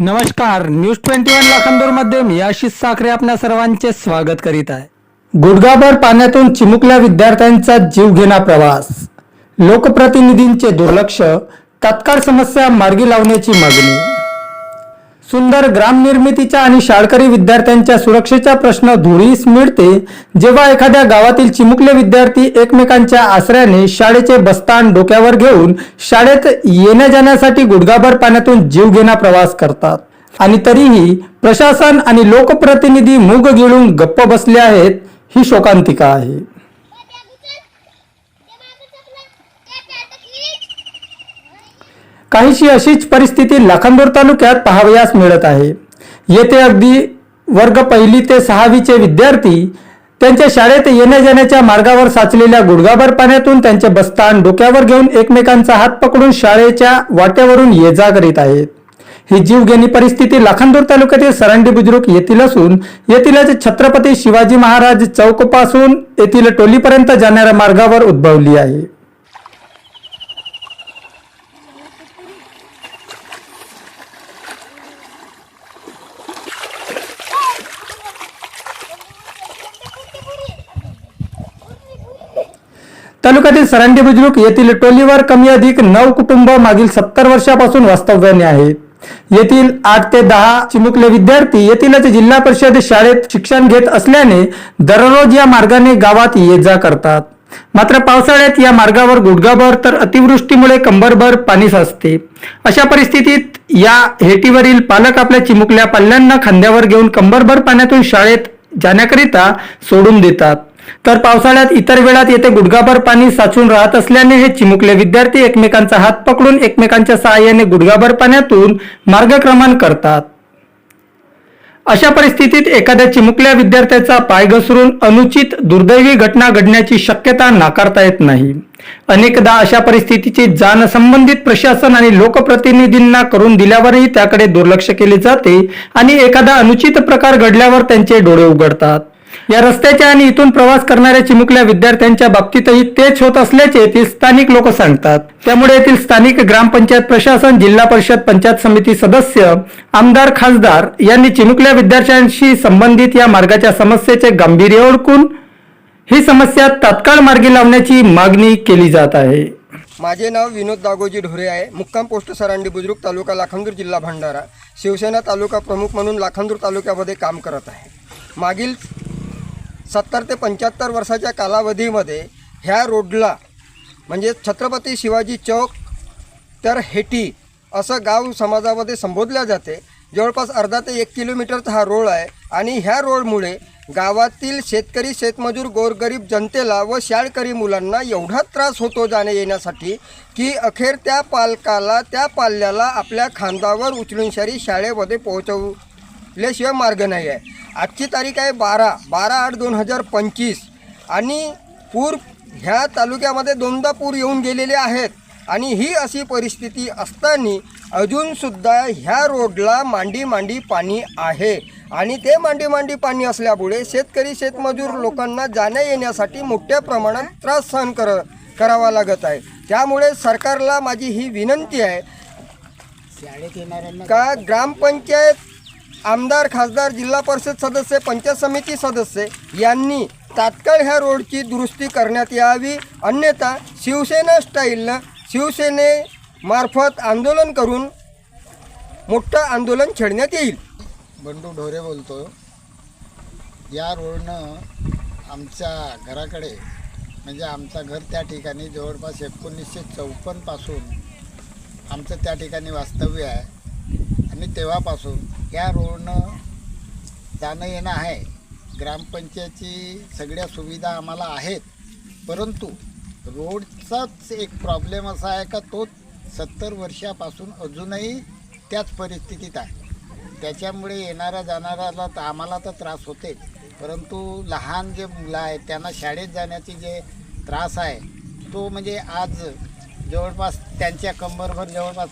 नमस्कार news twenty one लाखांदूरमध्ये मी आशिष साखरे आपल्या सर्वांचे स्वागत करीत आहे. गुडगाभर पाण्यातून चिमुकल्या विद्यार्थ्यांचा जीवघेणा प्रवास. लोकप्रतिनिधींचे दुर्लक्ष तत्काळ समस्या मार्गी लावण्याची मागणी. सुंदर ग्राम निर्मितीच्या आणि शाळकरी विद्यार्थ्यांच्या सुरक्षेचा प्रश्न धुळीस मिळते. जेव्हा एखाद्या गावातील चिमुकले विद्यार्थी एकमेकांच्या आसऱ्याने शाळेचे बस्तान डोक्यावर घेऊन शाळेत येण्या जाण्यासाठी गुडघाभर पाण्यातून जीवघेणा प्रवास करतात. आणि तरीही प्रशासन आणि लोकप्रतिनिधी मूग गिळून गप्प बसले आहेत ही शोकांतिका आहे. काहीशी अशीच परिस्थिती लाखांदूर तालुक्यात पाहावयास मिळत आहे. येथे अगदी वर्ग पहिली ते सहावीचे विद्यार्थी त्यांच्या शाळेत येण्या जाण्याच्या मार्गावर साचलेल्या गुडघाभर पाण्यातून त्यांचे बस्तान डोक्यावर घेऊन एकमेकांचा हात पकडून शाळेच्या वाट्यावरून ये जा करीत आहेत. ही जीवघेणी परिस्थिती लाखांदूर तालुक्यातील सरांडी बुजुर्ग येथील असून येथीलच छत्रपती शिवाजी महाराज चौकपासून येथील टोलीपर्यंत जाणाऱ्या मार्गावर उद्भवली आहे. तालुक्यातील सरांडी बुजुर्ग येथील टोलीवर कमी अधिक नऊ कुटुंब मागील सत्तर वर्षापासून वास्तव्याने आहेत. येथील आठ ते दहा चिमुकले विद्यार्थी येथीलच जिल्हा परिषद शाळेत शिक्षण घेत असल्याने दररोज या मार्गाने गावात ये जा करतात. मात्र पावसाळ्यात या मार्गावर गुडगाभर तर अतिवृष्टीमुळे कंबरभर पाणी साचते. अशा परिस्थितीत या हेटीवरील पालक आपल्या चिमुकल्या पाल्यांना खांद्यावर घेऊन कंबरभर पाण्यातून शाळेत जाण्याकरिता सोडून देतात. तर पावसाळ्यात इतर वेळात येथे गुडघाभर पाणी साचून राहत असल्याने हे चिमुकले विद्यार्थी एकमेकांचा हात पकडून एकमेकांच्या सहाय्याने गुडघाभर पाण्यातून मार्गक्रमण करतात. अशा परिस्थितीत एखाद्या चिमुकल्या विद्यार्थ्याचा पाय घसरून अनुचित दुर्दैवी घटना घडण्याची शक्यता नाकारता येत नाही. अनेकदा अशा परिस्थितीची जाण संबंधित प्रशासन आणि लोकप्रतिनिधींना करून दिल्यावरही त्याकडे दुर्लक्ष केले जाते आणि एखादा अनुचित प्रकार घडल्यावर त्यांचे डोळे उघडतात. या रस्त्याच्या आणि इथून प्रवास करणाऱ्या चिमुकल्या विद्यार्थ्यांच्या बाबतीतही तेच होत असल्याचे येथील स्थानिक लोक सांगतात. त्यामुळे येथील स्थानिक ग्रामपंचायत प्रशासन जिल्हा परिषद पंचायत समिती सदस्य आमदार खासदार यांनी चिमुकल्या विद्यार्थ्यांशी संबंधित या मार्गाच्या समस्येचे गांभीर्य ओळखून ही समस्या तात्काळ मार्गी लावण्याची मागणी केली जात आहे. माझे नाव विनोद दागोजी ढोरे आहे. मुक्काम पोस्ट सरांडी बुजुर्ग तालुका लाखांदूर जिल्हा भंडारा. शिवसेना तालुका प्रमुख म्हणून लाखांदूर तालुक्यामध्ये काम करत आहे. मागील सत्तर ते पंच्याहत्तर वर्षाच्या कालावधीमध्ये ह्या रोडला म्हणजे छत्रपती शिवाजी चौक तर हेटी असं गाव समाजामध्ये संबोधल्या जाते. जवळपास अर्धा ते एक किलोमीटरचा हा रोड आहे आणि ह्या रोडमुळे गावातील शेतकरी शेतमजूर गोरगरीब जनतेला व शाळकरी मुलांना एवढा त्रास होतो जाण्या येण्यासाठी की अखेर त्या पालकाला त्या पाल्याला आपल्या खांदावर उचलून शारी शाळेमध्ये पोहोचवल्याशिवाय मार्ग नाही आहे आजची तारीख आहे बारा बारा आठ दोन हजार पंचवीस. आणि पूर ह्या तालुक्यामध्ये दोनदा पूर येऊन गेलेले आहेत. आणि ही अशी परिस्थिती असताना अजूनसुद्धा ह्या रोडला मांडी मांडी पाणी आहे. आणि ते मांडी मांडी पाणी असल्यामुळे शेतकरी शेतमजूर लोकांना जाण्या येण्यासाठी मोठ्या प्रमाणात त्रास सहन कर करावा लागत आहे. त्यामुळे सरकारला माझी ही विनंती आहे का ग्रामपंचायत आमदार खासदार जिल्हा परिषद सदस्य पंचायत समिती सदस्य यांनी तात्काळ ह्या रोडची दुरुस्ती करण्यात यावी. अन्यथा शिवसेना स्टाईलनं शिवसेनेमार्फत आंदोलन करून मोठं आंदोलन छेडण्यात येईल. बंडू ढोरे बोलतो या रोडनं आमच्या घराकडे म्हणजे आमचं घर त्या ठिकाणी जवळपास एकोणीसशे चौपन्नपासून आमचं त्या ठिकाणी वास्तव्य आहे. आणि तेव्हापासून या रोडनं जाणं येणं आहे. ग्रामपंचायतची सगळ्या सुविधा आम्हाला आहेत. परंतु रोडचाच एक प्रॉब्लेम असा आहे का तो सत्तर वर्षापासून अजूनही त्याच परिस्थितीत आहे. त्याच्यामुळे येणाऱ्या जाणाऱ्याला तर आम्हाला तर त्रास होते. परंतु लहान जे मुलं आहेत त्यांना शाळेत जाण्याची जे त्रास आहे तो म्हणजे आज जवळपास त्यांच्या कंबरभर जवळपास